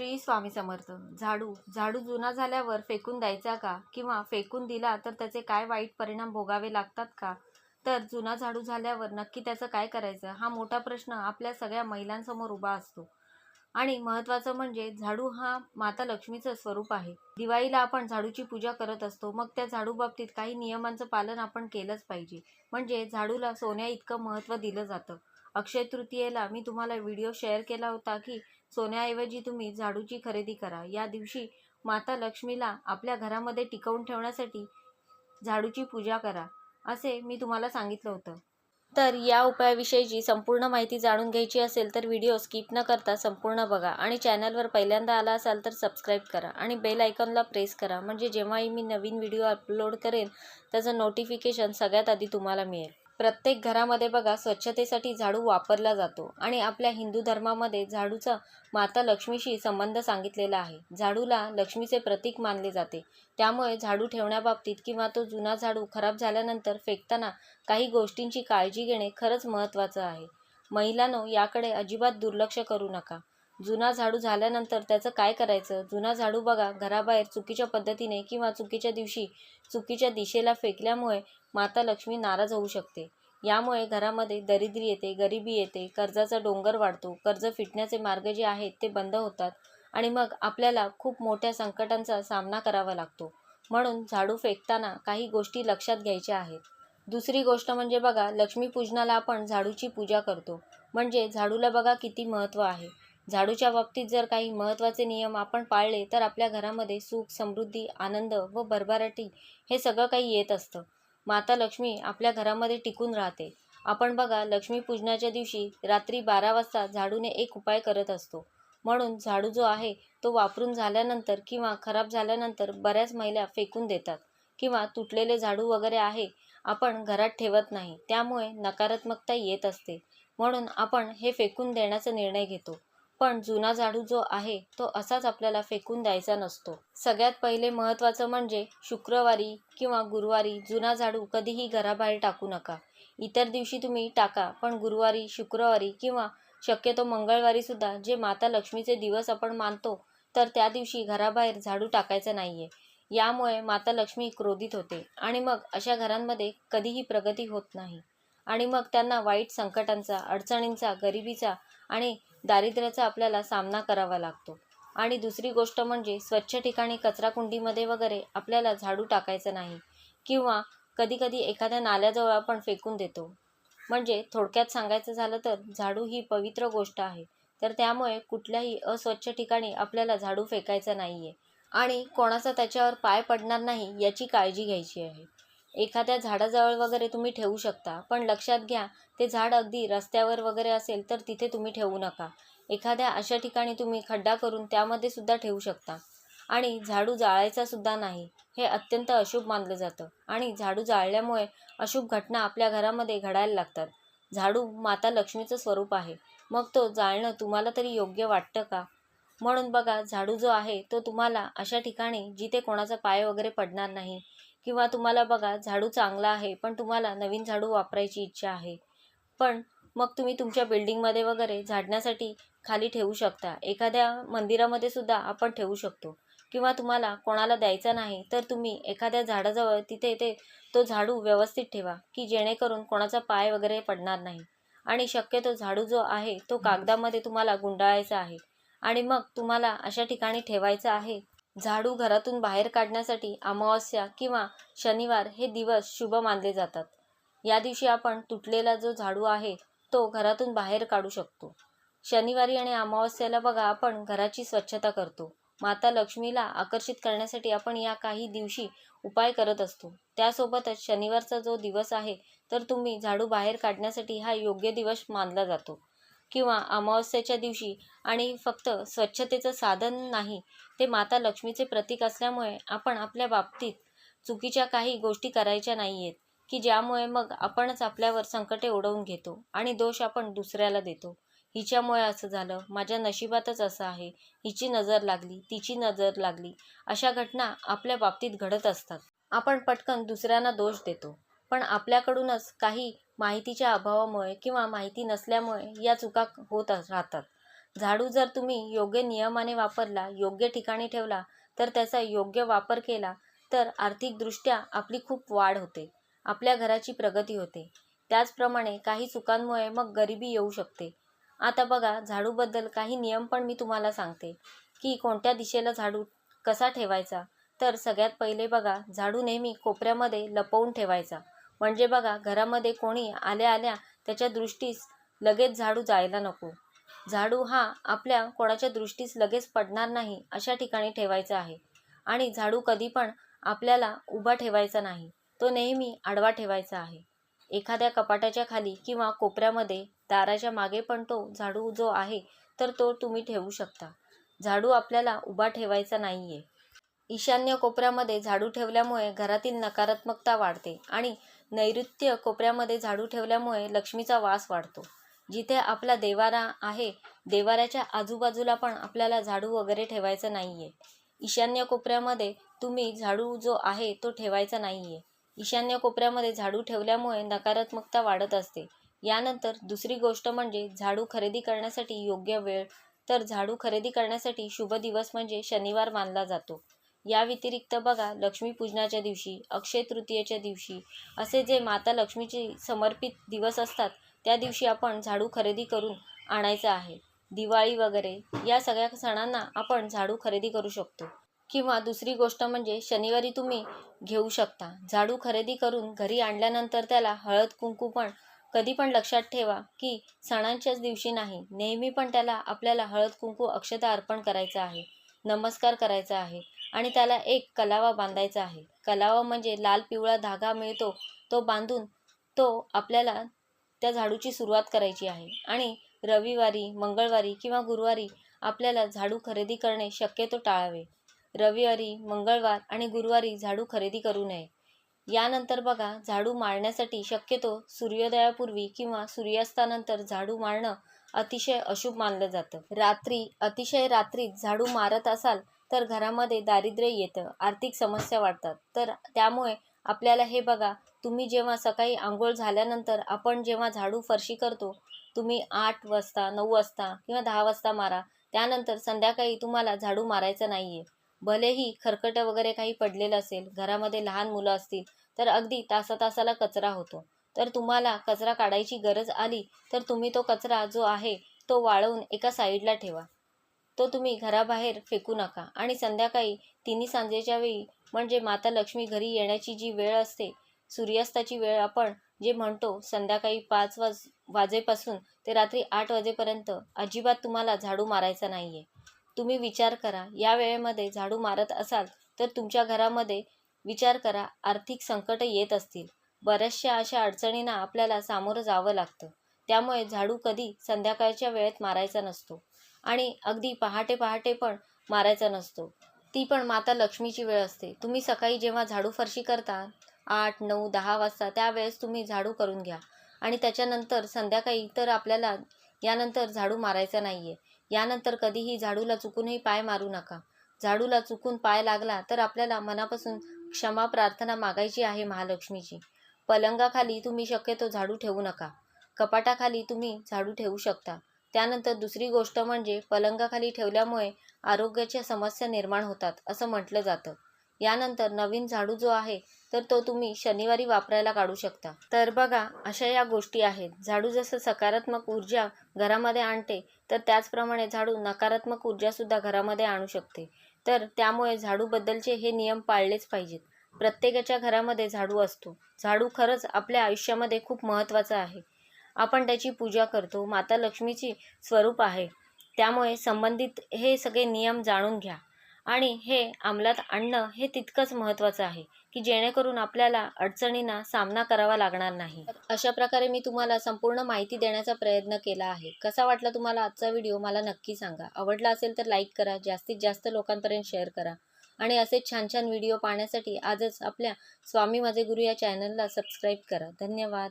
श्री स्वामी समर्थ. झाडू झाडू जुना झाल्यावर फेकून द्यायचा का? किंवा फेकून दिला तर त्याचे काय वाईट परिणाम भोगावे लागतात का? तर जुना झाडू झाल्यावर नक्की त्याचं काय करायचं? हा मोठा प्रश्न आपल्या सगळ्या महिलांसमोर उभा असतो. आणि महत्त्वाचं म्हणजे झाडू हा माता लक्ष्मीचं स्वरूप आहे. दिवाळीला आपण झाडूची पूजा करत असतो. मग त्या झाडू बाबतीत काही नियमांचं पालन आपण केलंच पाहिजे. म्हणजे झाडूला सोन्या इतकं महत्त्व दिलं जातं. अक्षय तृतीयेला मी तुम्हाला व्हिडिओ शेअर केला होता की सोन्याऐवजी तुम्ही झाडूची खरेदी करा. या दिवशी माता लक्ष्मीला आपल्या घरामध्ये टिकवून ठेवण्यासाठी झाडूची पूजा करा असे मी तुम्हाला सांगितलं होतं. तर या उपायाविषयीची संपूर्ण माहिती जाणून घ्यायची असेल तर व्हिडिओ स्किप न करता संपूर्ण बघा आणि चॅनलवर पहिल्यांदा आला असाल तर सबस्क्राईब करा आणि बेल आयकॉनला प्रेस करा. म्हणजे जेव्हाही मी नवीन व्हिडिओ अपलोड करेन त्याचं नोटिफिकेशन सगळ्यात आधी तुम्हाला मिळेल. प्रत्येक घरामध्ये बघा स्वच्छतेसाठी झाडू वापरला जातो आणि आपल्या हिंदू धर्मामध्ये झाडूचा माता लक्ष्मीशी संबंध सांगितलेला आहे. झाडूला लक्ष्मीचे प्रतीक मानले जाते. त्यामुळे झाडू ठेवण्याबाबतीत किंवा तो जुना झाडू खराब झाल्यानंतर फेकताना काही गोष्टींची काळजी घेणे खरंच महत्त्वाचं आहे. महिलांनो याकडे अजिबात दुर्लक्ष करू नका. जुना झाडू झाल्यानंतर त्याचं काय करायचं? जुना झाडू बघा घराबाहेर चुकीच्या पद्धतीने किंवा चुकीच्या दिवशी चुकीच्या दिशेला फेकल्यामुळे माता लक्ष्मी नाराज होऊ शकते. यामुळे घरामध्ये दरिद्री येते गरिबी येते कर्जाचा डोंगर वाढतो कर्ज फिटण्याचे मार्ग जे आहेत ते बंद होतात आणि मग आपल्याला खूप मोठ्या संकटांचा सामना करावा लागतो. म्हणून झाडू फेकताना काही गोष्टी लक्षात घ्यायच्या आहेत. दुसरी गोष्ट म्हणजे बघा लक्ष्मीपूजनाला आपण झाडूची पूजा करतो. म्हणजे झाडूला बघा किती महत्त्व आहे. झाडूच्या बाबतीत जर काही महत्त्वाचे नियम आपण पाळले तर आपल्या घरामध्ये सुख समृद्धी आनंद व भरभराटी हे सगळं काही येत असतं. माता लक्ष्मी आपल्या घरामध्ये टिकून राहते. आपण बघा लक्ष्मीपूजनाच्या दिवशी रात्री बारा वाजता झाडूने एक उपाय करत असतो. म्हणून झाडू जो आहे तो वापरून झाल्यानंतर किंवा खराब झाल्यानंतर बऱ्याच महिला फेकून देतात किंवा तुटलेले झाडू वगैरे आहे आपण घरात ठेवत नाही. त्यामुळे नकारात्मकता येत असते. म्हणून आपण हे फेकून देण्याचा निर्णय घेतो. पण जुना झाडू जो आहे तो असाच आपल्याला फेकून द्यायचा नसतो. सगळ्यात पहिले महत्त्वाचं म्हणजे शुक्रवारी किंवा गुरुवारी जुना झाडू कधीही घराबाहेर टाकू नका. इतर दिवशी तुम्ही टाका पण गुरुवारी शुक्रवारी किंवा शक्यतो मंगळवारीसुद्धा जे माता लक्ष्मीचे दिवस आपण मानतो तर त्या दिवशी घराबाहेर झाडू टाकायचं नाही आहे यामुळे माता लक्ष्मी क्रोधित होते आणि मग अशा घरांमध्ये कधीही प्रगती होत नाही. आणि मग त्यांना वाईट संकटांचा अडचणींचा गरिबीचा आणि दारिद्र्याचा आपल्याला सामना करावा लागतो. आणि दुसरी गोष्ट म्हणजे स्वच्छ ठिकाणी कचराकुंडीमध्ये वगैरे आपल्याला झाडू टाकायचं नाही. किंवा कधीकधी एखाद्या नाल्याजवळ आपण फेकून देतो. म्हणजे थोडक्यात सांगायचं झालं तर झाडू ही पवित्र गोष्ट आहे. तर त्यामुळे कुठल्याही अस्वच्छ ठिकाणी आपल्याला झाडू फेकायचा नाही आहे आणि कोणाचा त्याच्यावर पाय पडणार नाही याची काळजी घ्यायची आहे. एखाद्या झाडाजवळ वगैरे तुम्ही ठेवू शकता. पण लक्षात घ्या ते झाड अगदी रस्त्यावर वगैरे असेल तर तिथे तुम्ही ठेवू नका. एखाद्या अशा ठिकाणी तुम्ही खड्डा करून त्यामध्ये सुद्धा ठेवू शकता. आणि झाडू जाळायचा सुद्धा नाही. हे अत्यंत अशुभ मानलं जातं. आणि झाडू जाळल्यामुळे अशुभ घटना आपल्या घरामध्ये घडायला लागतात. झाडू माता लक्ष्मीचं स्वरूप आहे. मग तो जाळणं तुम्हाला तरी योग्य वाटतं का? म्हणून बघा झाडू जो आहे तो तुम्हाला अशा ठिकाणी जिथे कोणाचा पाय वगैरे पडणार नाही किंवा तुम्हाला बघा झाडू चांगला आहे पण तुम्हाला नवीन झाडू वापरायची इच्छा आहे. पण मग तुम्ही तुमच्या बिल्डिंगमध्ये वगैरे झाडण्यासाठी खाली ठेवू शकता. एखाद्या मंदिरामध्ये सुद्धा आपण ठेवू शकतो. किंवा तुम्हाला कोणाला द्यायचा नाही तर तुम्ही एखाद्या झाडाजवळ तिथे ते तो झाडू व्यवस्थित ठेवा की जेणेकरून कोणाचा पाय वगैरे पडणार नाही. आणि शक्यतो झाडू जो आहे तो कागदामध्ये तुम्हाला गुंडाळायचा आहे. आणि मग तुम्हाला अशा ठिकाणी ठेवायचा आहे झाडू घरातून बाहेर काढण्यासाठी अमावस्या किंवा शनिवार हे दिवस शुभ मानले जातात. या दिवशी आपण तुटलेला जो झाडू आहे तो घरातून बाहेर काढू शकतो. शनिवारी आणि अमावस्याला बघा आपण घराची स्वच्छता करतो. माता लक्ष्मीला आकर्षित करण्यासाठी आपण या काही दिवशी उपाय करत असतो. त्यासोबतच शनिवारचा जो दिवस आहे तर तुम्ही झाडू बाहेर काढण्यासाठी हा योग्य दिवस मानला जातो. किंवा अमावस्याच्या दिवशी आणि फक्त स्वच्छतेचं साधन नाही ते माता लक्ष्मीचे प्रतीक असल्यामुळे आपण आपल्या बाबतीत चुकीच्या काही गोष्टी करायच्या नाही आहेत की ज्यामुळे मग आपणच आपल्यावर संकटे ओढवून घेतो आणि दोष आपण दुसऱ्याला देतो. हिच्यामुळे असं झालं. माझ्या नशिबातच असं आहे. हिची नजर लागली तिची नजर लागली. अशा घटना आपल्या बाबतीत घडत असतात. आपण पटकन दुसऱ्यांना दोष देतो. पण आपल्याकडूनच काही माहितीच्या अभावामुळे किंवा माहिती नसल्यामुळे या चुका होत राहतात. झाडू जर तुम्ही योग्य नियमाने वापरला योग्य ठिकाणी ठेवला तर त्याचा योग्य वापर केला तर आर्थिकदृष्ट्या आपली खूप वाढ होते. आपल्या घराची प्रगती होते. त्याचप्रमाणे काही चुकांमुळे मग गरिबी येऊ शकते. आता बघा झाडूबद्दल काही नियम पण मी तुम्हाला सांगते. की कोणत्या दिशेला झाडू कसा ठेवायचा? तर सगळ्यात पहिले बघा झाडू नेहमी कोपऱ्यामध्ये लपवून ठेवायचा. म्हणजे बघा घरामध्ये कोणी आल्या आल्या त्याच्या दृष्टीस लगेच झाडू जायला नको. झाडू हा आपल्या कोणाच्या दृष्टीस लगेच पडणार नाही अशा ठिकाणी ठेवायचा आहे. आणि झाडू कधी पण आपल्याला उभा ठेवायचा नाही तो नेहमी आडवा ठेवायचा आहे. एखाद्या कपाटाच्या खाली किंवा कोपऱ्यामध्ये दाराच्या मागे पण तो झाडू जो आहे तर तो तुम्ही ठेवू शकता. झाडू आपल्याला उभा ठेवायचा नाही आहे ईशान्य कोपऱ्यामध्ये झाडू ठेवल्यामुळे घरातील नकारात्मकता वाढते आणि नैऋत्य कोपऱ्यामध्ये झाडू ठेवल्यामुळे लक्ष्मीचा वास वाढतो. जिथे आपला देवारा आहे देवाऱ्याच्या आजूबाजूला पण आपल्याला झाडू वगैरे ठेवायचं नाही आहे ईशान्य कोपऱ्यामध्ये तुम्ही झाडू जो आहे तो ठेवायचा नाही आहे ईशान्य कोपऱ्यामध्ये झाडू ठेवल्यामुळे नकारात्मकता वाढत असते. यानंतर दुसरी गोष्ट म्हणजे झाडू खरेदी करण्यासाठी योग्य वेळ. तर झाडू खरेदी करण्यासाठी शुभ दिवस म्हणजे शनिवार मानला जातो. या व्यतिरिक्त बघा लक्ष्मीपूजनाच्या दिवशी अक्षय तृतीयेच्या दिवशी असे जे माता लक्ष्मीचे समर्पित दिवस असतात त्या दिवशी आपण झाडू खरेदी करून आणायचं आहे. दिवाळी वगैरे या सगळ्या सणांना आपण झाडू खरेदी करू शकतो. किंवा दुसरी गोष्ट म्हणजे शनिवारी तुम्ही घेऊ शकता. झाडू खरेदी करून घरी आणल्यानंतर त्याला हळद कुंकू पण कधी पण लक्षात ठेवा की सणांच्याच दिवशी नाही नेहमी पण त्याला आपल्याला हळद कुंकू अक्षता अर्पण करायचं आहे. नमस्कार करायचा आहे. आणि त्याला एक कलावा बांधायचा आहे. कलावा म्हणजे लाल पिवळा धागा मिळतो तो बांधून तो आपल्याला त्या झाडूची सुरुवात करायची आहे. आणि रविवारी मंगळवारी किंवा गुरुवारी आपल्याला झाडू खरेदी करणे शक्यतो टाळावे. रविवारी मंगळवार आणि गुरुवारी झाडू खरेदी करू नये. यानंतर बघा झाडू मारण्यासाठी शक्यतो सूर्योदयापूर्वी किंवा सूर्यास्तानंतर झाडू मारणं अतिशय अशुभ मानलं जातं. रात्री अतिशय रात्रीत झाडू मारत असाल तर घरामध्ये दारिद्र्य येतं आर्थिक समस्या वाढतात. तर त्यामुळे आपल्याला हे बघा तुम्ही जेव्हा सकाळी आंघोळ झाल्यानंतर आपण जेव्हा झाडू फरशी करतो तुम्ही आठ वाजता नऊ वाजता किंवा दहा वाजता मारा. त्यानंतर संध्याकाळी तुम्हाला झाडू मारायचं नाही आहे भलेही खरकटं वगैरे काही पडलेलं असेल घरामध्ये लहान मुलं असतील तर अगदी तासा तासाला कचरा होतो. तर तुम्हाला कचरा काढायची गरज आली तर तुम्ही तो कचरा जो आहे तो वाळवून एका साईडला ठेवा. तो तुम्ही घराबाहेर फेकू नका. आणि संध्याकाळी तिन्ही सांजेच्या वेळी म्हणजे माता लक्ष्मी घरी येण्याची जी वेळ असते सूर्यास्ताची वेळ आपण जे म्हणतो संध्याकाळी पाच वाज वाजेपासून ते रात्री आठ वाजेपर्यंत अजिबात तुम्हाला झाडू मारायचा नाही आहे तुम्ही विचार करा या वेळेमध्ये झाडू मारत असाल तर तुमच्या घरामध्ये विचार करा आर्थिक संकट येत असतील. बऱ्याचशा अशा अडचणींना आपल्याला सामोरं जावं लागतं. त्यामुळे झाडू कधी संध्याकाळच्या वेळेत मारायचा नसतो. आणि अगदी पहाटे पहाटे पण मारायचा नसतो. ती पण माता लक्ष्मीची वेळ असते. तुम्ही सकाळी जेव्हा झाडू फरशी करता आठ नऊ दहा वाजता त्यावेळेस तुम्ही झाडू करून घ्या. आणि त्याच्यानंतर संध्याकाळी तर आपल्याला यानंतर झाडू मारायचा नाही आहे यानंतर कधीही झाडूला चुकूनही पाय मारू नका. झाडूला चुकून पाय लागला तर आपल्याला मनापासून क्षमा प्रार्थना मागायची आहे महालक्ष्मीची. पलंगाखाली तुम्ही शक्यतो झाडू ठेवू नका. कपाटाखाली तुम्ही झाडू ठेवू शकता. त्यानंतर दुसरी गोष्ट म्हणजे पलंगाखाली ठेवल्यामुळे आरोग्याच्या समस्या निर्माण होतात असं म्हटलं जातं. यानंतर नवीन झाडू जो आहे तर तो तुम्ही शनिवारी वापरायला काढू शकता. तर बघा अशा या गोष्टी आहेत. झाडू जसं सकारात्मक ऊर्जा घरामध्ये आणते तर त्याचप्रमाणे झाडू नकारात्मक ऊर्जासुद्धा घरामध्ये आणू शकते. तर त्यामुळे झाडूबद्दलचे हे नियम पाळलेच पाहिजेत. प्रत्येकाच्या घरामध्ये झाडू असतो. झाडू खरंच आपल्या आयुष्यामध्ये खूप महत्त्वाचा आहे. आपण त्याची पूजा करतो. माता लक्ष्मीची स्वरूप आहे. त्यामुळे संबंधित हे सगळे नियम जाणून घ्या. आणि हे अंमलात आणणं हे तितकंच महत्त्वाचं आहे की जेणेकरून आपल्याला अडचणींना सामना करावा लागणार नाही. अशा प्रकारे मी तुम्हाला संपूर्ण माहिती देण्याचा प्रयत्न केला आहे. कसा वाटला तुम्हाला आजचा व्हिडिओ मला नक्की सांगा. आवडला असेल तर लाईक करा जास्तीत जास्त लोकांपर्यंत शेअर करा. आणि असेच छान छान व्हिडिओ पाहण्यासाठी आजच आपल्या स्वामी माझे गुरु या चॅनलला सबस्क्राईब करा. धन्यवाद.